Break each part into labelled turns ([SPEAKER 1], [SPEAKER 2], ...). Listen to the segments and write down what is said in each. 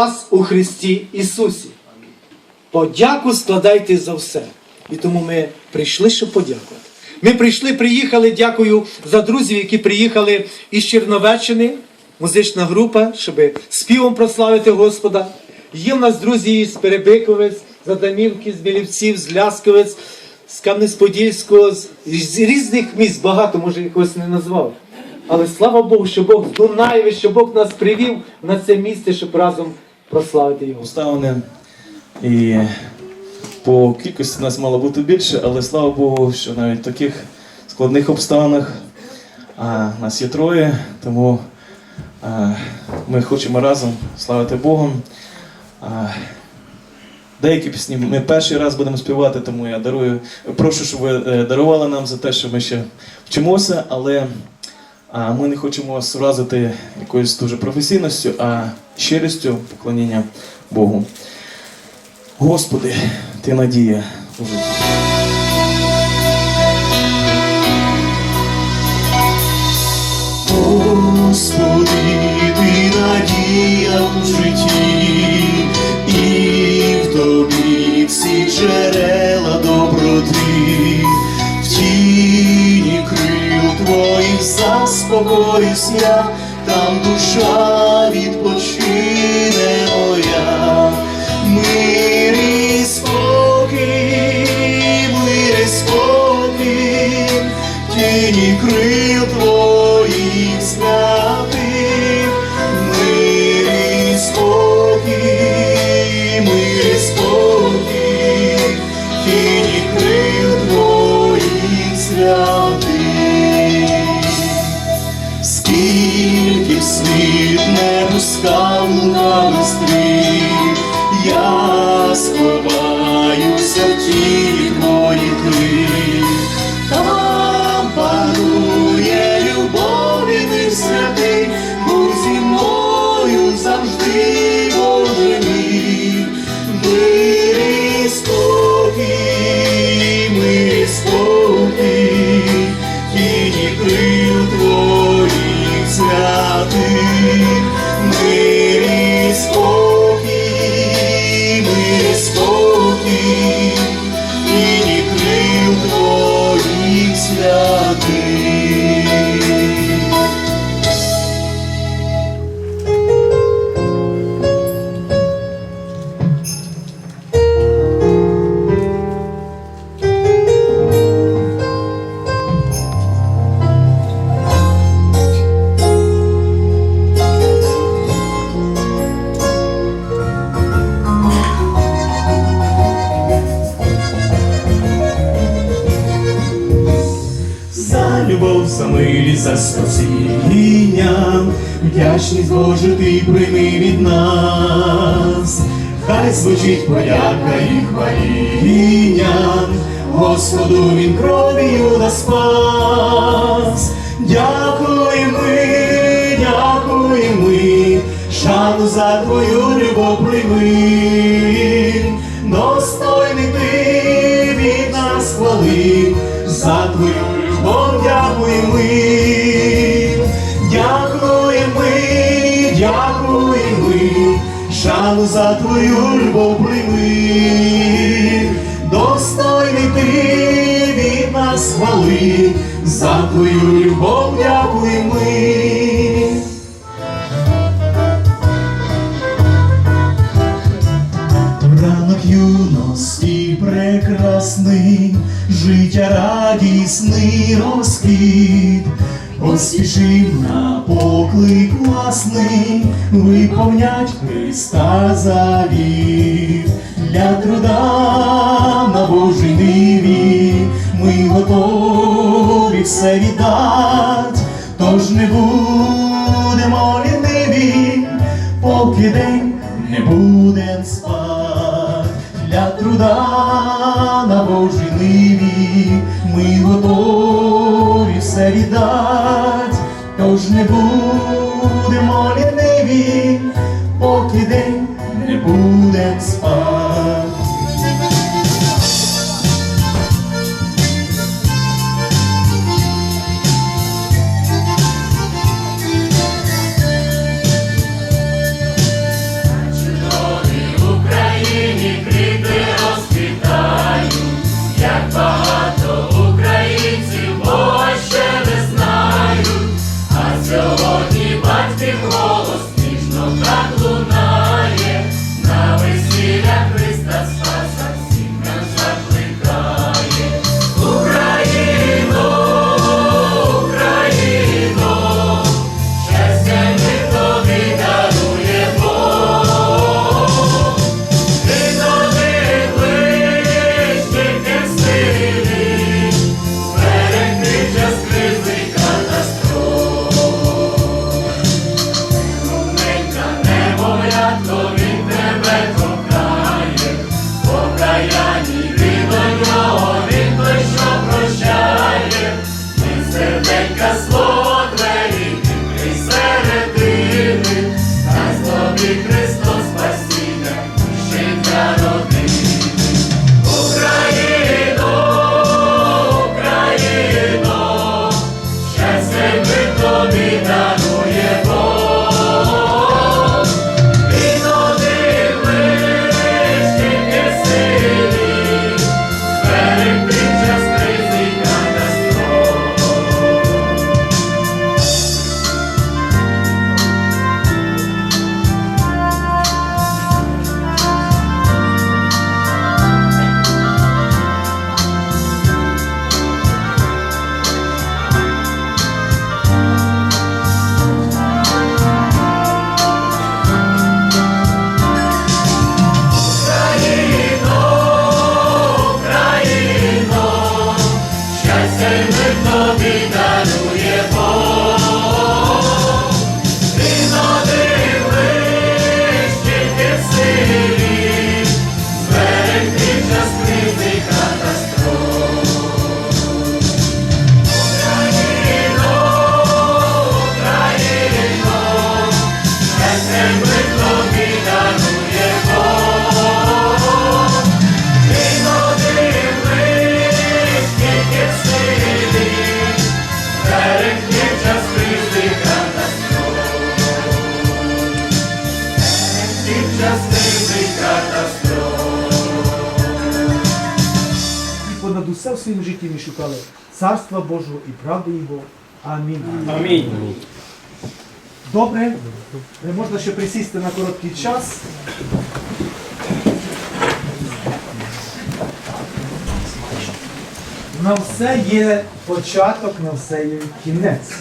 [SPEAKER 1] вас у Христі Ісусі. Подяку складайте за все. І тому ми прийшли, щоб подякувати. Ми прийшли, приїхали, дякую за друзів, які приїхали із Черновеччини, музична група, щоб співом прославити Господа. Є в нас друзі з Перебиковець, з Адамівки, з Білівців, з Лясковець, з Кам'янець-Подільського, з, з різних міст, багато, може, якогось не назвав. Але слава Богу, що Бог Дунаєві, що Бог нас привів на це місце, щоб разом прославити Його.
[SPEAKER 2] обставини. І по кількості нас мало бути більше, але слава Богу, що навіть в таких складних обставинах а, нас є троє, тому а, ми хочемо разом славити Богом. А, Деякі пісні ми перший раз будемо співати, тому я дарую. Прошу, щоб ви е, дарували нам за те, що ми ще вчимося, але а, ми не хочемо вас вразити якоюсь дуже професійністю, а щирістю поклоніння Богу. Господи, ти надія у житті.
[SPEAKER 3] Господи, ти надія у житті, і в тобі всі джерела доброти, твоїх заспокоюсь я, там душа відпочине моя, мир хай звучить подяка і хваління, Господу він кров'ю нас спас. Дякуємо ми, дякуємо ми, шану за твою любов прийми, шану за твою любов прийми, достойний ти від нас хвали, за твою любов дякуємо ми. Ранок юності прекрасний, життя радісний розквіт, поспішив на поклик власний, виповнять Христа завіт. Для труда на Божій ниві ми готові все віддать, тож не будемо ліниві, поки день не будем спать для труда на Божій ниві. Ми готові все віддать, тож не будемо ліниві, поки день не буде спать.
[SPEAKER 1] Все в своєму житті ми шукали царства Божого і правди Його. Амінь.
[SPEAKER 2] Амінь.
[SPEAKER 1] Добре, можна ще присісти на короткий час. На все є початок, на все є кінець.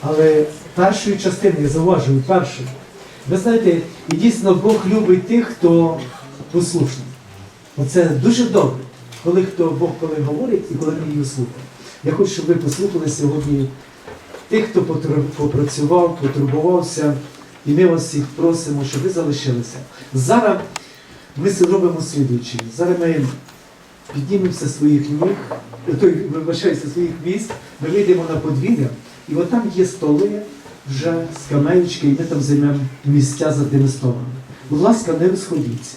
[SPEAKER 1] Але першої частини, я зауважую, першої. Ви знаєте, і дійсно Бог любить тих, хто послушний. Оце дуже добре, коли хто Бог коли говорить і коли ми її слухаємо. Я хочу, щоб ви послухали сьогодні тих, хто попрацював, потурбувався, і ми вас всіх просимо, щоб ви залишилися. Зараз ми зробимо слідуюче. Зараз ми піднімемося своїх ніг, е, вибачаюся, своїх місць, ми вийдемо на подвір'я, і от там є столи вже з каменечки, і ми там займемо місця за тими столами. Будь ласка, не розходіться.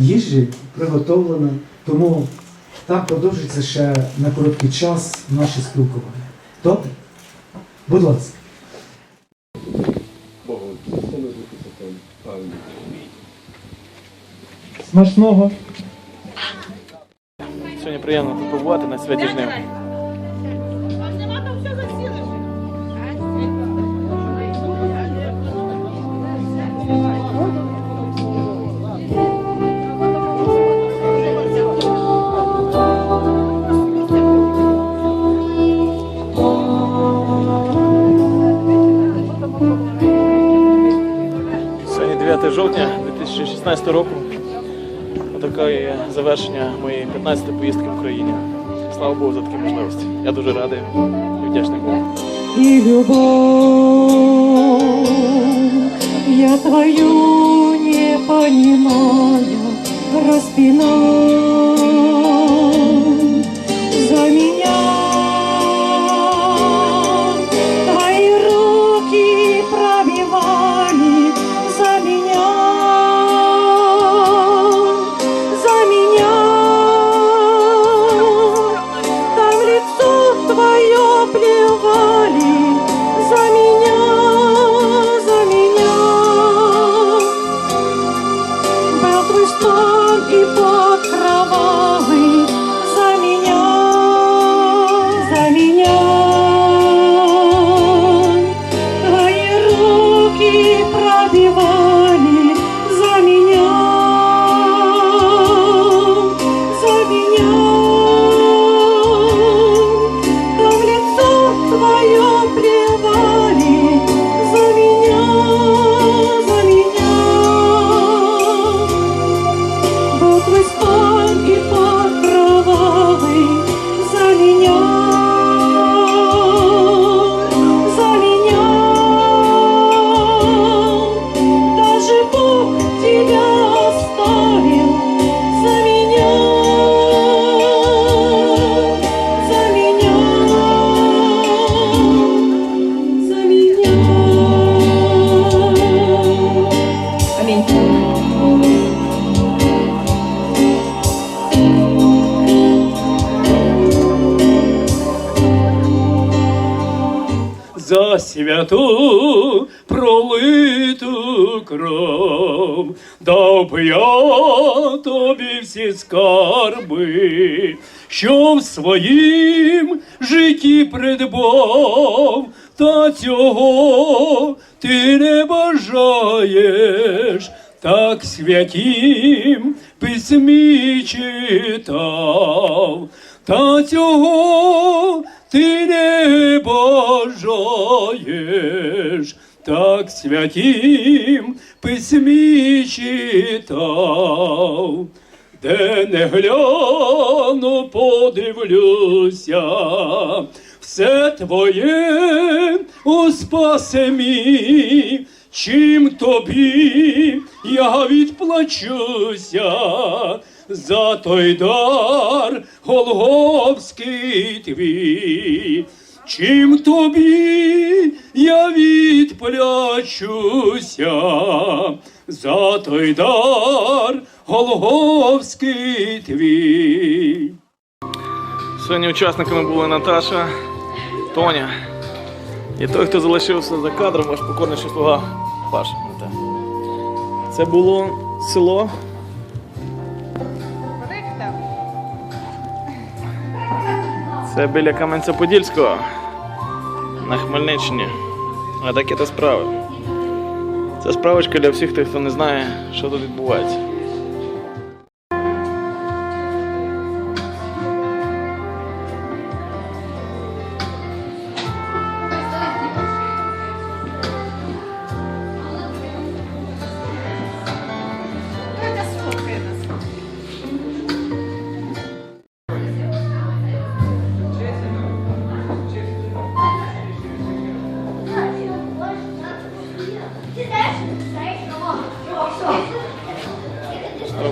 [SPEAKER 1] Їжі приготовлено, тому там продовжиться ще на короткий час наше спілкування. Добре? Будь ласка. Смачного.
[SPEAKER 2] Сьогодні приємно побувати на святі жнив.
[SPEAKER 4] А
[SPEAKER 2] 2016 року. Таке завершення моєї 15-ї поїздки в Україні. Слава Богу за такі можливості. Я дуже радий і вдячний Богу.
[SPEAKER 5] І любовь твое
[SPEAKER 6] Святу пролиту кров, дав би я тобі всі скарби, що в своїм житті придбав, та цього ти не бажаєш, так святім письмі читав, та цього ти не бажаєш, так святім письмі читав, де не гляну, подивлюся, все твоє у спасе мій, чим тобі я відплачуся за той дар Голговський твій. Чим тобі я відплачуся за той дар Голговський твій.
[SPEAKER 2] Сьогодні учасниками були Наташа, Тоня. І той, хто залишився за кадром, ваш покорніший слуга Паша. Це було село
[SPEAKER 3] Це біля Кам'янця-Подільського на Хмельниччині. А такі то справи. Це справочка для всіх тих, хто не знає, що тут відбувається.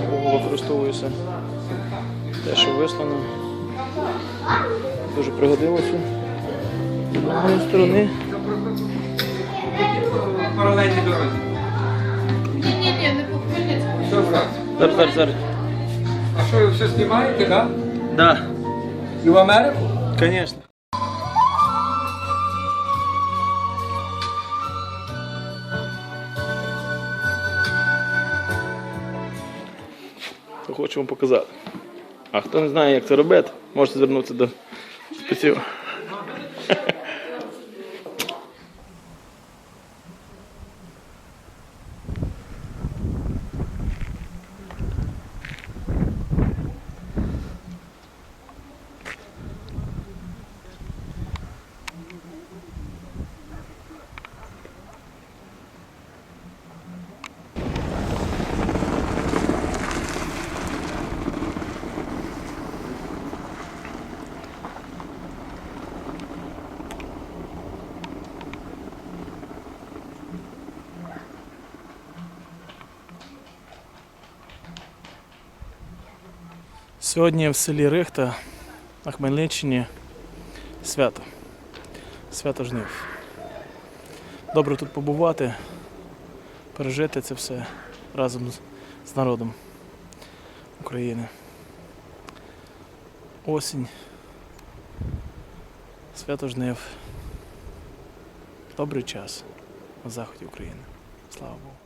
[SPEAKER 3] Богу, використовуюся те, що вислано. Дуже пригодилося. З одної сторони.
[SPEAKER 7] паралельній дорозі.
[SPEAKER 8] Ні-ні-ні, не по Хмельницькому.
[SPEAKER 3] Зараз, зараз, зараз.
[SPEAKER 7] А що ви все знімаєте, так?
[SPEAKER 3] Да,
[SPEAKER 7] І в Америку?
[SPEAKER 3] звісно. То хочу вам показати. А хто не знає, як це робити, можете звернутися до спеців. Сьогодні в селі Рихта на Хмельниччині свято. Свято жнив. Добре тут побувати, пережити це все разом з, народом України. Осінь. Свято жнив. Добрий час на заході України. Слава Богу.